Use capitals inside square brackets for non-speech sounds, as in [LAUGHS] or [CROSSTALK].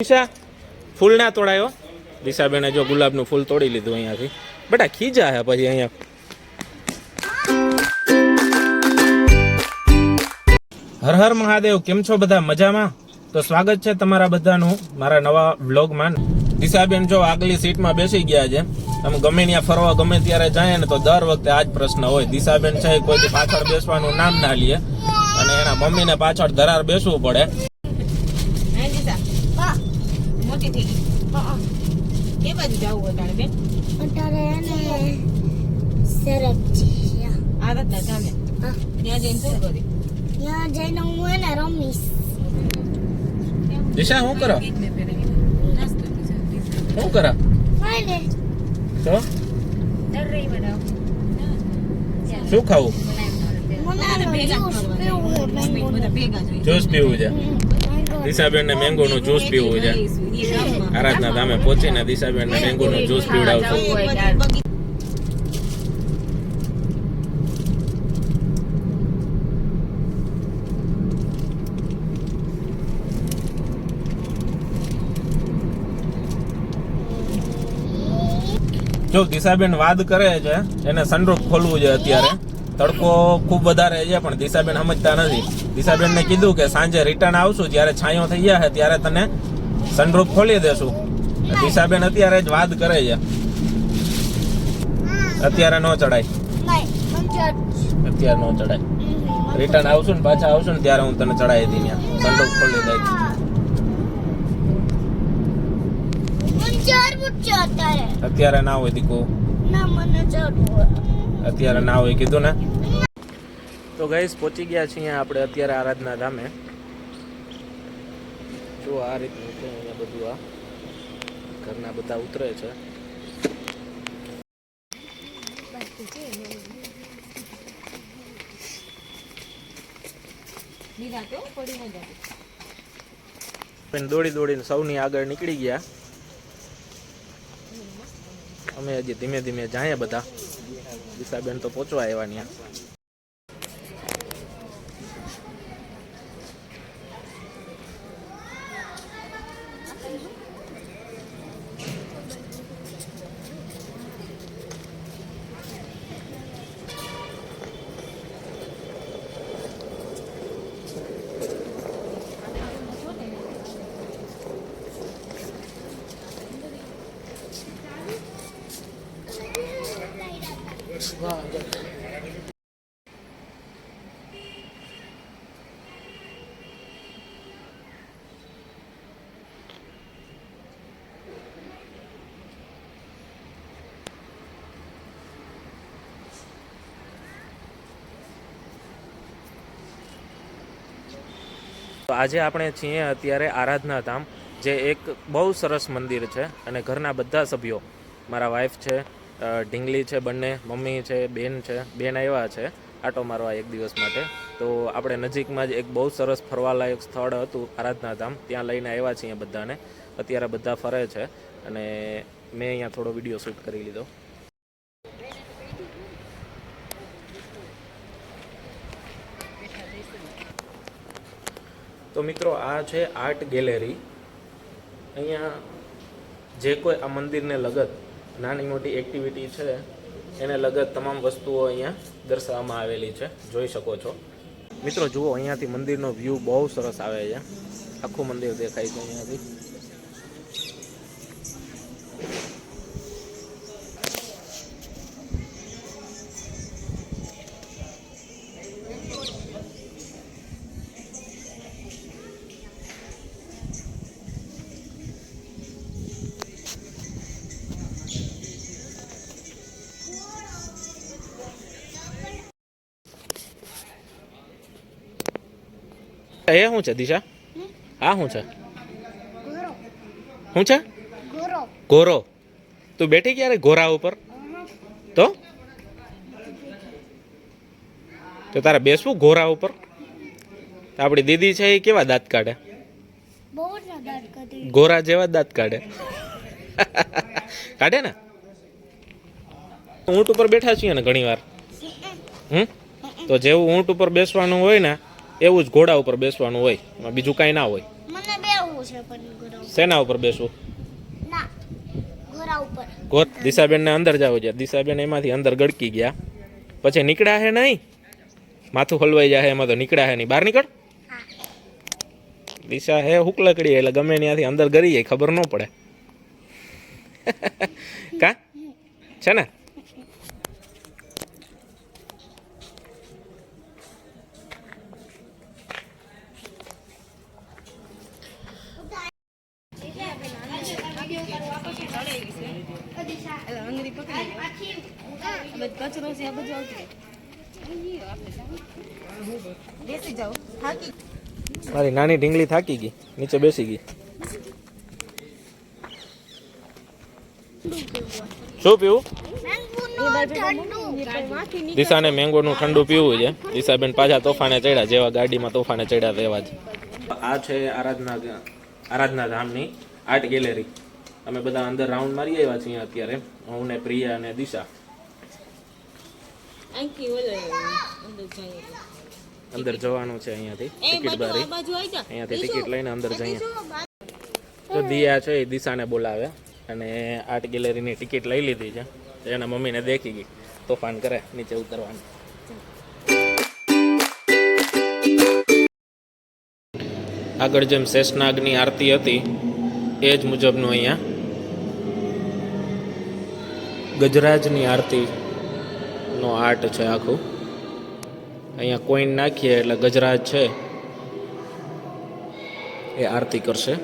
દિશા ફૂલ ના તોડાયો. દિશાબેને જો ગુલાબનું ફૂલ તોડી લીધું અહીંયાથી. બેટા, ખીજા હે પછી અહીંયા. હર હર મહાદેવ, કેમ છો બધા? મજામાં? તો સ્વાગત છે તમારા બધાનું મારા નવા વ્લોગમાં. દિશાબેન જો આગલી સીટમાં બેસી ગયા છે. અમે ગમે ત્યાં ફરવા, ગમે ત્યારે જાય ને તો દર વખતે આ જ પ્રશ્ન હોય. દિશાબેન છે કોઈ પાછળ બેસવાનું નામ ના લે. અને એના મમ્મીને પાછળ ધરાર બેસવું પડે. મોટી થઈ ગઈ એ બાજુ જવું હોય તારે બેન? અત્યારે એને સરસ છે આદત ના જામે ત્યાં જઈને શું કરી? ત્યાં જઈને હું એને રમીશ. દિશા શું કરો? શું કરો? તો? શું ખાવું? જ્યુસ પીવું છે. દિશાબેન ને મેંગો નું જ્યુસ પીવું છે. આરાધના ધામે પહોંચીને દિશાબેન ને ડેન્ગુ નો જ્યુસ પીવડાવશું જો દિશાબેન વાદ કરે છે એને સનરૂફ ખોલવું છે અત્યારે. તડકો ખૂબ વધારે છે પણ દિશાબેન સમજતા નથી. દિશાબેન ને કીધું કે સાંજે રિટર્ન આવશું જ્યારે છાંયો થઈ ગયા છે ત્યારે તને સનરૂફ ખોલી દેશું. દિશાબેન અત્યારે જ વાદ કરે છે. અત્યારે ન ચડાય અત્યારે ન ચડાય રિટર્ન આવશું ને પાછા આવશું ને ત્યારે હું તને ચડાવી દઈ ત્યાં. સનરૂફ ખોલી દઈ. અત્યારે ના હોય દીકુ. અત્યારે ના હોય કીધું ને? તો ગઈસ પહોંચી ગયા છીએ આપણે અત્યારે આરાધના ધામે. જો આ રીતનું છે અહીંયા બધું આ. ઘરના બધા ઉતરે છે. દોડી દોડીને સૌની આગળ નીકળી ગયા. અમે હજી ધીમે ધીમે જાય બધા. દિશાબેન તો પહોંચવા આવ્યા ત્યાં તો આજે આપણે છીએ અત્યારે આરાધના ધામ જે એક બહુ સરસ મંદિર છે અને ઘરના બધા સભ્યો, મારા વાઈફ છે ઢીંગલી છે, બંને, મમ્મી છે, બેન છે, બેન આવ્યા છે આટો મારવા એક દિવસ માટે. તો આપણે નજીકમાં જ એક બહુ સરસ ફરવાલાયક સ્થળ હતું આરાધનાધામ. ત્યાં લઈને આવ્યા છીએ બધાને. અત્યારે બધા ફરે છે અને મેં અહીંયા થોડો વીડિયો શૂટ કરી લીધો. તો મિત્રો, આ છે આર્ટ ગેલેરી. અહીંયા જે કોઈ આ મંદિરને લગત નાની મોટી એક્ટિવિટી છે. એને લગત તમામ વસ્તુઓ અહીંયા દર્શાવવામાં આવેલી છે. જોઈ શકો છો. મિત્રો, જુઓ, અહીંયાથી મંદિરનો વ્યૂ બહુ સરસ આવે છે. આખું મંદિર દેખાય છે અહીંયાથી. એ શું છે, દિશા? આ શું છે? શું છે? ઘોરો તું બેઠી ક્યારે ઘોરા ઉપર? તો? તો તારે બેસવું ઘોરા ઉપર? આપણી દીદી છે એ કેવા દાંત કાઢે? ઘોરા જેવા દાંત કાઢે. કાઢે ને? ઊંટ ઉપર બેઠા છીએ ને ઘણી વાર હમ? તો જેવું ઊંટ ઉપર બેસવાનું હોય ને એવું જ ઘોડા ઉપર બેસવાનું હોય. એમાં બીજું કાંઈ ના હોય. મને બેવું છે પણ ઘોડા ઉપર. શેના ઉપર બેસવું? ના ઘોડા ઉપર. ગોત દિશાબેનને અંદર જવું છે દિશાબેન એમાંથી અંદર ગડકી ગયા. પછી નીકળ્યા હે નહીં? માથું હલવાઈ જાય એમાં તો નીકળ્યા હે નહીં. બહાર નીકળ. દિશા હે હુક લકડી એટલે ગમે ત્યાંથી અંદર ગરી જાય ખબર ન પડે. [LAUGHS] કા? છે ને? અંગરી પકડી હવે કચરો છે આ બધું આવતું બેસી જાઓ. થાકી મારી નાની ઢીંગલી થાકી ગઈ નીચે બેસી ગઈ. શું પીવું? દિશાને મેંગોનું ઠંડુ પીવું છે. દિશાબેન પાછા તોફાને ચડ્યા જેવા ગાડીમાં તોફાને ચડ્યા તેવા જ આ છે આરાધના આરાધના ધામની આર્ટ ગેલેરી. અમે બધા અંદર રાઉન્ડ મારી આવ્યા છીએ અત્યારે. હું ને પ્રિયા અને દિશા. અંદર જવાનું છે અહીંયાથી. ટિકિટ બારી. અહીંયાથી ટિકિટ લઈને અંદર જઈએ. તો દિયા છે એ દિશાને બોલાવે અને આર્ટ ગેલેરીની ટિકિટ લઈ લીધી છે. એના મમ્મીને દેખી ગઈ. તોફાન કરે નીચે ઉતરવાનું. આગળ જેમ શેષનાગની આરતી હતી એ જ મુજબનું અહીંયા ગજરાજની આરતીનો આર્ટ છે આખું. અહીંયા કોઈન નાખીએ એટલે ગજરાજ છે એ આરતી કરશે.